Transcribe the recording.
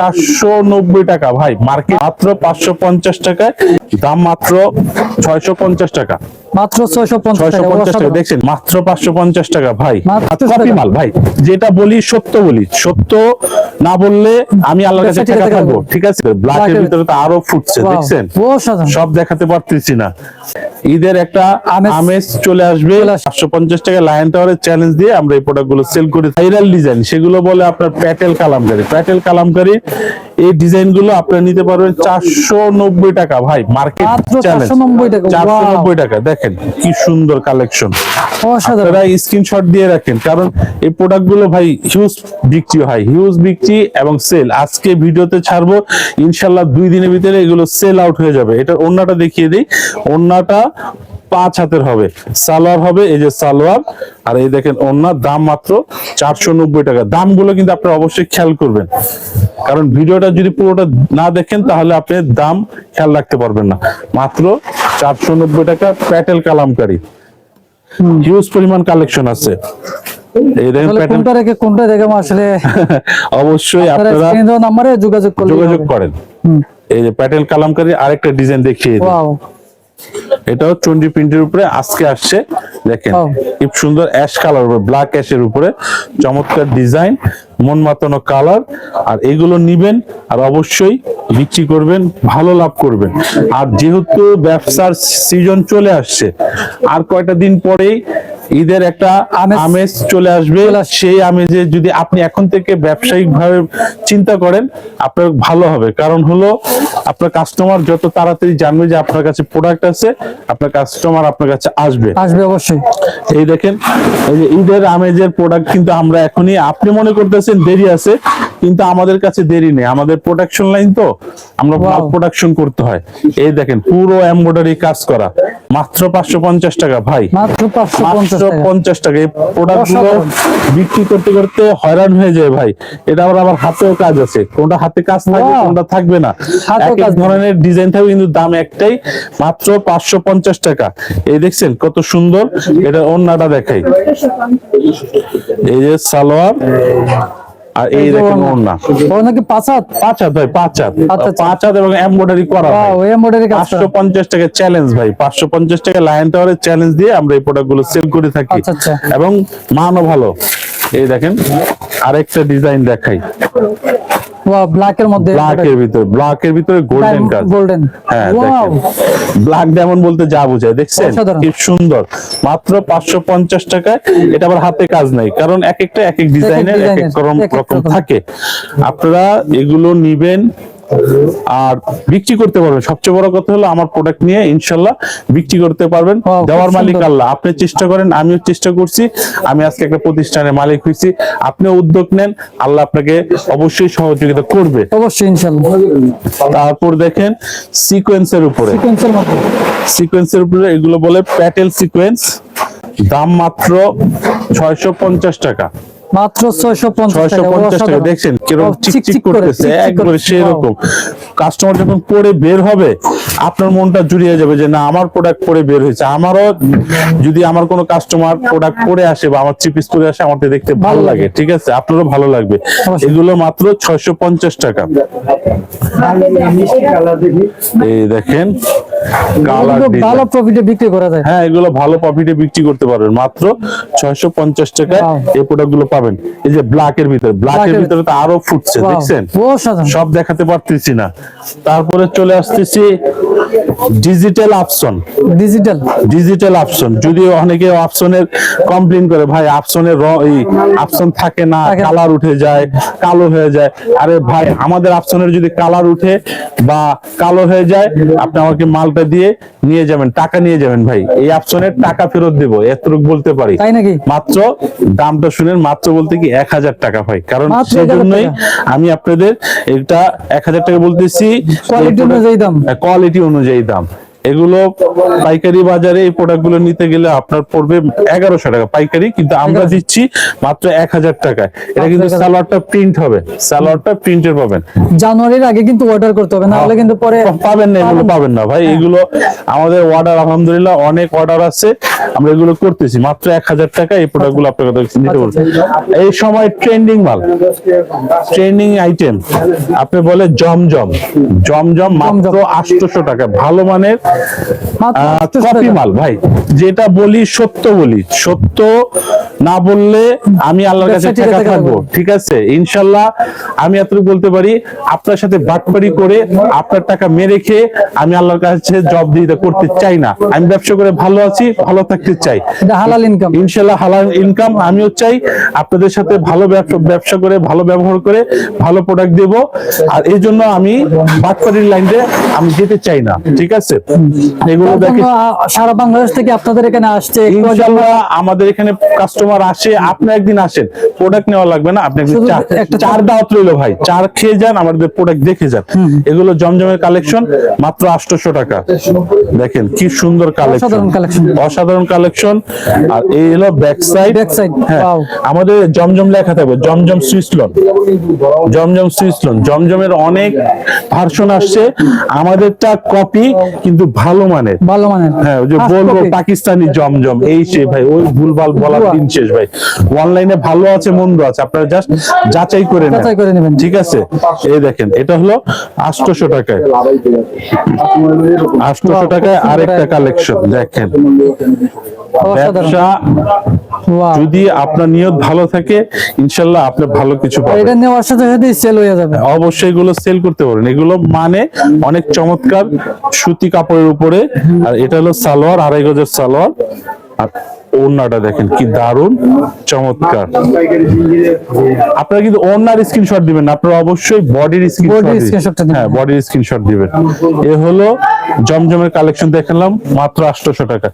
চারশো নব্বই টাকা ভাই মার্কেট মাত্র পাঁচশো পঞ্চাশ টাকায় দাম মাত্র ছয়শো পঞ্চাশ টাকা। মাত্র ছয়শো পঞ্চাশ ছয়শো টাকা পঞ্চাশ টাকা। অসাধারণ। দেখছেন মাত্র পাঁচশো পঞ্চাশ টাকা ভাই। কপি মাল ভাই। যেটা বলি সত্য বলি। সত্য না বললে আমি আল্লাহর কাছে টাকা থাকব ঠিক আছে। ব্ল্যাকের ব্ল্যাকের ভিতরে তো আরও ফুটছে দেখছেন? সব দেখাতে পারতেছি না। ঈদের একটা আমেজ- চলে আসবে। চলে আসবে। পাঁচশো পঞ্চাশ টাকা লায়ন টাওয়ারের চ্যালেঞ্জ দিয়ে আমরা এই প্রোডাক্টগুলো সেল করি। ভাইরাল ডিজাইন সেগুলো বলে আপনার প্যাটেল কালামকারী প্যাটেল কালামকারি এই ডিজাইনগুলো আপনারা নিতে পারবেন চারশো নব্বই টাকা ভাই মার্কেট মাত্র চ্যালেঞ্জ 490 টাকা, চারশো নব্বই টাকা দেখেন কি সুন্দর কালেকশন আপনারা স্ক্রিনশট দিয়ে রাখেন কারণ এই প্রোডাক্টগুলো ভাই হিউজ বিক্রি হয় হিউজ বিক্রি এবং সেল আজকে ভিডিওতে ছাড়বো ইনশাল্লাহ দুই দিনের ভিতরে এগুলো সেল আউট হয়ে যাবে। এটা ওন্নাটা দেখিয়ে দিই ওন্নাটা পাঁচ হাতের হবে। সালোয়ার হবে এই যে সালোয়ার। আর এই দেখেন ওন্নার দাম মাত্র চারশো নব্বই টাকা। দামগুলো কিন্তু আপনারা অবশ্যই খেয়াল করবেন। কারণ ভিডিওটা যদি পুরোটা না দেখেন তাহলে আপনি দাম খেয়াল রাখতে পারবেন না। মাত্র চারশো নব্বই টাকা প্যাটেল কালামকারী। হিউজ পরিমাণ কালেকশন আছে। এই দেখেন কোনটা রেখে কোনটা রেখে আসলে অবশ্যই আপনারা আপনারা স্ক্রিন দেওয়া নাম্বারে যোগাযোগ করেন। এই যে প্যাটেল কালামকারী আরেকটা ডিজাইন দেখিয়ে দিই। এটাও চন্ডি প্রিন্টের উপরে আজকে আসছে দেখেন খুব সুন্দর অ্যাশ কালার উপরে ব্ল্যাক অ্যাশের উপরে চমৎকার ডিজাইন মন মাতানো কালার আর এগুলো নিবেন আর অবশ্যই বিক্রি করবেন ভালো লাভ করবেন। আর যেহেতু ব্যবসার সিজন চলে আসছে আর কয়টা দিন পরেই ঈদের একটা আমেজ- চলে আসবে। সেই আমেজে যদি আপনি এখন থেকে ব্যবসায়িক ভাবে চিন্তা করেন আপনার ভালো হবে। কারণ হলো আপনার কাস্টমার যত তাড়াতাড়ি জানবে যে আপনার কাছে প্রোডাক্ট আছে আপনার কাস্টমার আপনার কাছে আসবে। আসবে অবশ্যই। এই দেখেন এই যে ঈদের আমেজের প্রোডাক্ট কিন্তু আমরা এখনই আপনি মনে করতেছেন দেরি আছে কিন্তু আমাদের কাছে দেরি নেই। আমাদের প্রোডাকশন লাইন তো আমরা. প্রোডাকশন করতে হয়। এই দেখেন পুরো এমব্রয়ডারি কাজ করা। মাত্র পাঁচশো পঞ্চাশ টাকা ভাই। মাত্র পাঁচশো পঞ্চাশ পঞ্চাশ টাকা। এই প্রোডাক্টগুলো বিক্রি করতে করতে হয়রান হয়ে যায় ভাই। এটা আবার আমার হাতেও কাজ আছে। কোনটা হাতে কাজ থাকবে. কোনটা থাকবে না। এক এক। ধরনের ডিজাইন থাকবে কিন্তু দাম একটাই মাত্র পাঁচশো পঞ্চাশ টাকা। এই দেখছেন কত সুন্দর এটা অন্যটা দেখাই। এই যে সালোয়ার আর এই দেখেন ওড়না। ভাই এবং এমব্রয়ডারি করা। ওয়াও এমব্রয়ডারি কাজ টাকা চ্যালেঞ্জ ভাই। পাঁচশো পঞ্চাশ টাকা লায়ন টাওয়ারের চ্যালেঞ্জ দিয়ে আমরা এই প্রোডাক্টগুলো সেল করে থাকি। আচ্ছা, আচ্ছা। এবং মানও ভালো। এই দেখেন আরেকটা ডিজাইন দেখাই। ওয়াও ব্ল্যাক এর মধ্যে ব্ল্যাক এর ভিতরে ব্ল্যাক এর ভিতরে গোল্ডেন কাজ। গোল্ডেন হ্যাঁ ব্ল্যাক ডায়মন্ড বলতে যা বোঝায় দেখছেন? কি সুন্দর। মাত্র পাঁচশো পঞ্চাশ টাকায় এটা আবার হাতে কাজ নাই কারণ এক একটা এক এক ডিজাইনের এক এক রকম। থাকে। আপনারা এগুলো নিবেন আর বিক্রি করতে পারবেন। সবচেয়ে বড় কথা হলো আমার প্রোডাক্ট নিয়ে ইনশাল্লাহ বিক্রি করতে পারবেন। দেওয়ার মালিক আল্লাহ। আপনি চেষ্টা করেন আমিও চেষ্টা করছি। আমি আজকে একটা প্রতিষ্ঠানের মালিক হয়েছি। আপনিও উদ্যোগ নেন আল্লাহ আপনাকে অবশ্যই সহযোগিতা করবে। অবশ্যই ইনশাআল্লাহ তারপর দেখেন সিকোয়েন্সের উপরে। সিকোয়েন্সের উপরে এগুলো বলে প্যাটেল সিকোয়েন্স দাম মাত্র ছয়শো পঞ্চাশ টাকা। মাত্র ছয়শো পঞ্চাশ ছয়শো টাকা পঞ্চাশ টাকা। দেখছেন কীরকম চিকচিক করে, করতেছে একবারে সেরকম। কাস্টমার যখন পরে বের হবে আপনার মনটা জুড়িয়ে যাবে যে না আমার প্রোডাক্ট পরে বের হয়েছে। আমারও যদি আমার কোনো কাস্টমার প্রোডাক্ট পরে আসে বা আমার চিপিস করে আসে আমার দেখতে ভালো লাগে ঠিক আছে? আপনারও ভালো লাগবে। এগুলো মাত্র ছয়শো পঞ্চাশ টাকা। এই দেখেন ভালো প্রফিটে বিক্রি করা যায়। হ্যাঁ এগুলো ভালো প্রফিটে বিক্রি করতে পারবেন। মাত্র ছয়শো পঞ্চাশ টাকায় এই প্রোডাক্টগুলো পাবেন। এই যে ব্ল্যাক এর ভিতরে ব্ল্যাক এর ভিতরে। তো আরও ফুটছে দেখছেন? সব দেখাতে পারতেছি না। তারপরে চলে আসতেছি digital option digital digital option যদিও অনেকে অপশনের কমপ্লেন করে ভাই অপশনের এই অপশন থাকে না কালার উঠে যায় কালো হয়ে যায়। আরে ভাই আমাদের অপশনের যদি কালার উঠে বা কালো হয়ে যায় আপনি আমাকে মালটা দিয়ে নিয়ে যাবেন টাকা নিয়ে যাবেন ভাই। এই অপশনের টাকা ফেরত দেবো এতটুকু বলতে পারি। তাই নাকি? মাত্র দামটা শুনেন মাত্র বলতে কি এক হাজার টাকা ভাই কারণ মাত্র সেই জন্যই আমি আপনাদের এটা এক হাজার টাকা বলতেছি কোয়ালিটি অনুযায়ী দাম। কোয়ালিটি অনুযায়ী দাম। এগুলো পাইকারি বাজারে এই প্রোডাক্টগুলো নিতে গেলে আপনার পড়বে এগারোশো টাকা পাইকারি কিন্তু আমরা দিচ্ছি মাত্র এক হাজার টাকায়। এটা কিন্তু মাত্র 1000 সালোয়ারটা প্রিন্ট হবে। সালোয়ারটা প্রিন্টের পাবেন। জানুয়ারির আগে কিন্তু অর্ডার করতে হবে না হলে কিন্তু পরে পাবেন না এগুলো পাবেন না। ভাই এগুলো আমাদের অর্ডার আলহামদুলিল্লাহ অনেক অর্ডার আছে। আমরা এগুলো করতেছি। মাত্র এক হাজার টাকা এই প্রোডাক্টগুলো আপনাকে নিতে বলব এই সময় ট্রেন্ডিং মাল। ট্রেন্ডিং আইটেম আপনি বলে জমজম। জমজম মাত্র আটশোশো টাকা। ভালো মানের মাত্র 800 কপি মাল ভাই যেটা বলি সত্য বলি সত্য না বললে আমি আল্লাহর কাছে ব্যবসা টাকা থাকব ঠিক আছে? ইনশাল্লাহ আমি এতটুকু বলতে পারি আপনার সাথে বাটপারি করে আপনার টাকা মেরে খেয়ে আমি আল্লাহর কাছে জব দিতে করতে চাই না। আমি ব্যবসা করে ভালো আছি ভালো থাকতে চাই। এটা হালাল ইনকাম ইনশাল্লাহ হালাল ইনকাম আমিও চাই আপনাদের সাথে ভালো ব্যবসা ব্যবসা করে ভালো ব্যবহার করে ভালো প্রোডাক্ট দেব। আর এই জন্য আমি বাটপারির লাইনে আমি যেতে চাই না ঠিক আছে? এগুলো দেখে সারা বাংলাদেশ থেকে আপনাদের এখানে আসছে আমাদের এখানে কাস্টমার আসে আপনি একদিন আসেন প্রোডাক্ট নেওয়া লাগবে না আপনি একটা চার দাওয়াত রইল ভাই চার খেয়ে যান আমাদের প্রোডাক্ট দেখে যান। এগুলো জমজমের কালেকশন মাত্র আটশোশো টাকা। দেখেন কি সুন্দর কালেকশন অসাধারণ কালেকশন আর এই হলো ব্যাক সাইড হ্যাঁ আমাদের জমজম লেখা থাকবে জমজম সুইসলন জমজম সুইসলন জমজমের অনেক ভার্সন আসছে। আমাদেরটা কপি কিন্তু ভালো মানের। ভালো মানের। হ্যাঁ ওই যে বলব পাকিস্তানি জমজম এই সে ভাই ওই ভুলভাল ভুয়া। দিন শেষ ভাই। অনলাইনে ভালো আছে মন্দ আছে আপনারা জাস্ট যাচাই করে নেন। যাচাই করে নেবেন। ঠিক আছে? এই দেখেন এটা হলো আটশোশো টাকায়। আটশোশো টাকায় আরেকটা কালেকশন দেখেন। ব্যবসা যদি আপনার নিয়ত ভালো থাকে ইনশাল্লাহ আপনি ভালো কিছু পাবেন। এটা নেওয়ার সাথে সাথে সেল হয়ে যাবে। অবশ্যই এগুলো সেল করতে পারেন। এগুলো মানে অনেক চমৎকার সুতি কাপড়ের উপরে আর এটা হলো সালোয়ার আড়াই গজের সালোয়ার। আর ওড়নাটা দেখেন কি দারুণ চমৎকার। আপনারা কিন্তু ওড়নার স্ক্রিনশট দিবেন আপনারা অবশ্যই বডির স্ক্রিনশট। হ্যাঁ বডির স্ক্রিনশট দিবেন। এ হলো জমজমের কালেকশন দেখালাম মাত্র আটশোশো টাকা।